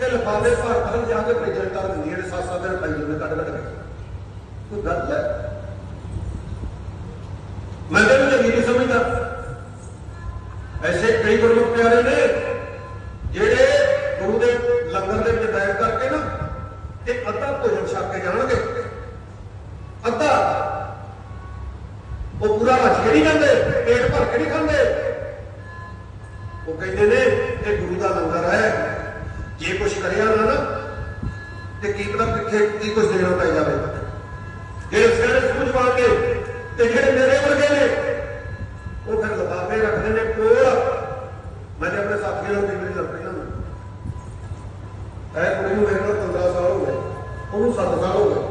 ਇਹ ਲਫਾਫੇ ਭਰ ਭਰ ਜਾ ਕੇ ਭੇਜਣ ਕਰ ਦਿੰਦੀ ਜਿਹੜੇ ਸੱਤ ਸੱਤ ਦਿਨ ਪਈ ਜਾਂਦੇ ਕੱਢ ਕੱਢ ਕੇ। ਕੋਈ ਗਲਤ ਹੈ? ਮੈਂ ਤਾਂ ਚੰਗੀ ਨਹੀਂ ਸਮਝਦਾ। ਐਸੇ ਕਈ ਗੁਰਮੁਖ ਪਿਆਰੇ ਨੇ, ਜਿਹੜੇ ਗੁਰੂ ਦੇ ਲੰਗਰ ਦੇ ਵਿੱਚ ਬੈਠ ਕਰਕੇ ਨਾ, ਤੇ ਅੱਧਾ ਭੋਜਨ ਛਕ ਕੇ ਜਾਣਗੇ। ਅੱਧਾ? ਉਹ ਪੂਰਾ ਰੱਜ ਕੇ ਨਹੀਂ ਖਾਂਦੇ, ਪੇਟ ਭਰ ਕੇ ਨਹੀਂ ਖਾਂਦੇ। ਉਹ ਕਹਿੰਦੇ ਨੇ, ਇਹ ਗੁਰੂ ਦਾ ਲੰਗਰ ਹੈ। ਜੇ ਕੁਝ ਕਰਿਆ ਨਾ ਨਾ ਤੇ ਕੀ ਪਤਾ ਪਿੱਛੇ ਕੀ ਕੁਝ ਦੇਣਾ ਪੈ ਜਾਵੇ। ਜਿਹੜੇ ਸਿਆਣੇ ਸੂਝਵਾਨ ਨੇ ਤੇ ਜਿਹੜੇ ਮੇਰੇ ਵਰਗੇ ਨੇ, ਉਹ ਫਿਰ ਲਫਾਫੇ ਰੱਖਦੇ ਨੇ ਕੋਲ। ਮੈਂ ਆਪਣੇ ਸਾਥੀਆਂ ਨੂੰ ਕਈ ਵਾਰੀ ਲੱਗ ਪਹਿਲਾਂ ਐ ਕੁੜੀ ਨੂੰ ਮੇਰੇ ਨਾਲ 15 ਸਾਲ ਹੋ ਗਏ। ਉਹਨੂੰ 7 ਸਾਲ ਹੋ ਗਏ।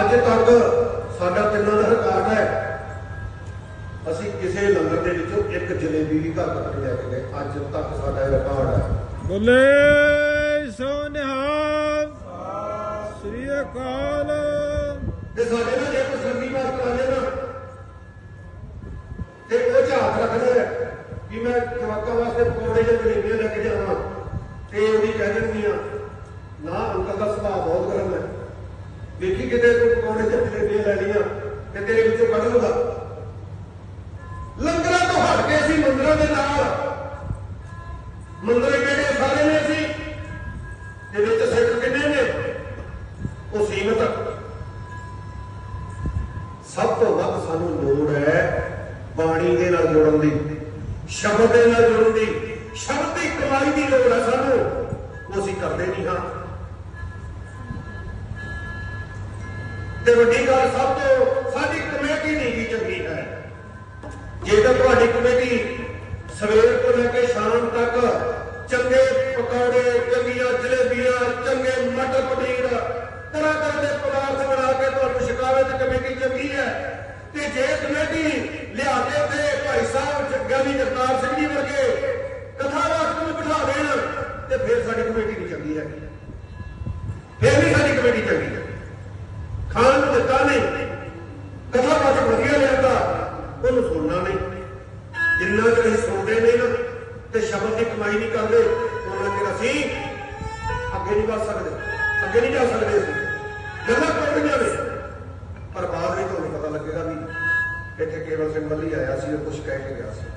ਅੱਜ ਤੱਕ ਸਾਡਾ ਤਿੰਨਾਂ ਦਾ ਰਿਕਾਰਡ ਹੈ। ਅਸੀਂ ਕਿਸੇ ਲੰਗਰ ਦੇ ਵਿੱਚੋਂ ਇੱਕ ਜਲੇਬੀ ਵੀ ਘਰ ਤੱਕ ਲੈ ਕੇ ਗਏ। ਅੱਜ ਤੱਕ ਸਾਡਾ ਰਿਕਾਰਡ ਬੋਲੇ ਸੋ ਨਿਹਾਲ ਸ੍ਰੀ ਅਕਾਲ। ਤੇ ਸਾਡੇ ਨਾਲ ਜੇ ਕੋਈ ਸੰਗੀ ਬਾਤ ਕਰਾਂਗੇ ਨਾ। ਤੇ ਉਹ ਝਾਕ ਰੱਖਦੇ ਕਿ ਮੈਂ ਜਵਾਕਾਂ ਵਾਸਤੇ ਪਕੌੜੇ ਜਾਂ ਜਲੇਬੀਆਂ ਲੈ ਕੇ ਜਾਵਾਂ। ਤੇ ਉਹਦੀ ਕਹਿ ਦਿੰਦੀਆਂ ਨਾ, ਅੰਕਲ ਦਾ ਸੁਭਾਅ ਬਹੁਤ ਗਰਮ ਹੈ। ਦੇਖੀ ਕਿਤੇ ਤੂੰ ਪਕੌੜੇ ਜਾਂ ਜਲੇਬੀਆਂ ਲੈ ਲਈਆਂ ਤੇ ਤੇਰੇ ਵਿੱਚੋਂ ਕੱਢ ਲੂਗਾ ਲੰਗਰਾਂ ਤੋਂ ਹਟ ਕੇ ਸੀ ਮੰਦਰਾਂ ਦੇ ਨਾਲ, ਮੰਦਰ ਕਿਹੜੇ ਸਾਰੇ ਨੇ ਸੀ ਦੇ ਵਿੱਚ ਸਿੱਖ ਕਿੰਨੇ ਨੇ ਉਹ ਸੀਮਤ ਸਭ ਤੋਂ ਵੱਧ ਸਾਨੂੰ ਲੋੜ ਹੈ ਬਾਣੀ ਦੇ ਨਾਲ ਜੁੜਨ ਦੀ, ਸ਼ਬਦ ਦੇ ਨਾਲ ਜੁੜਨ ਦੀ। ਸ਼ਬਦ ਦੀ ਕਮਾਈ ਦੀ ਲੋੜ ਹੈ ਸਾਨੂੰ, ਉਹ ਅਸੀਂ ਕਰਦੇ ਨਹੀਂ ਹਾਂ। ਤੇ ਵੱਡੀ ਗੱਲ ਸਭ ਤੋਂ, ਸਾਡੀ ਕਮੇਟੀ ਨਹੀਂ ਗੀ ਚੰਗੀ ਹੈ। ਜੇ ਤਾਂ ਤੁਹਾਡੀ ਕਮੇਟੀ ਸਵੇਰ ਤੋਂ ਲੈ ਕੇ ਸ਼ਾਮ ਤੱਕ ਚੰਗੇ ਪਕੌੜੇ, ਚੰਗੀਆਂ ਜਲੇਬੀਆਂ, ਚੰਗੇ ਮਟਰ ਪਨੀਰ ਤਰ੍ਹਾਂ ਤਰ੍ਹਾਂ ਦੇ ਪਦਾਰਥ ਬਣਾ ਕੇ ਤੁਹਾਨੂੰ ਛਕਾਵੇ ਤੇ ਕਮੇਟੀ ਚੰਗੀ ਤੇ ਜੇ ਕਮੇਟੀ ਲਿਆ ਕੇ ਤੇ ਭਾਈ ਸਾਹਿਬ ਜੱਗਾਨੀ ਜਗਤਾਰ ਸਿੰਘ ਜੀ ਵਰਗੇ ਕਥਾਵਾਚਕ ਨੂੰ ਬਿਠਾ ਦੇਣ, ਤੇ ਫਿਰ ਸਾਡੀ ਕਮੇਟੀ ਨਹੀਂ ਚੰਗੀ ਹੈ। ਫਿਰ ਵੀ ਸਾਡੀ ਕਮੇਟੀ ਚੰਗੀ ਹੈ। ਖਾਨ ਨੂੰ ਦਿੱਤਾ ਨਹੀਂ ਕਥਾਵਾਚਕ ਵਧੀਆ ਲਿਆਂਦਾ, ਉਹਨੂੰ ਸੁਣਨਾ ਨਹੀਂ। ਜਿੰਨਾ ਚਿਰ ਅਸੀਂ ਸੁਣਦੇ ਨਹੀਂ ਨਾ, ਤੇ ਸ਼ਬਦ ਦੀ ਕਮਾਈ ਨਹੀਂ ਕਰਦੇ, ਉਹਨਾਂ ਚਿਰ ਅਸੀਂ ਅੱਗੇ ਨਹੀਂ ਵੱਧ ਸਕਦੇ, ਅੱਗੇ ਨਹੀਂ ਜਾ ਸਕਦੇ। ਅਸੀਂ ਗੱਲਾਂ ਕਰਨੀਆਂ ਨੇ ਪਰ ਬਾਅਦ ਵਿੱਚ ਤੁਹਾਨੂੰ ਪਤਾ ਲੱਗੇਗਾ ਇੱਥੇ ਕੇਵਲ ਸਿੰਘ ਵੱਲੀ ਆਇਆ ਸੀ ਉਹ ਕੁਝ ਕਹਿ ਕੇ ਗਿਆ ਸੀ।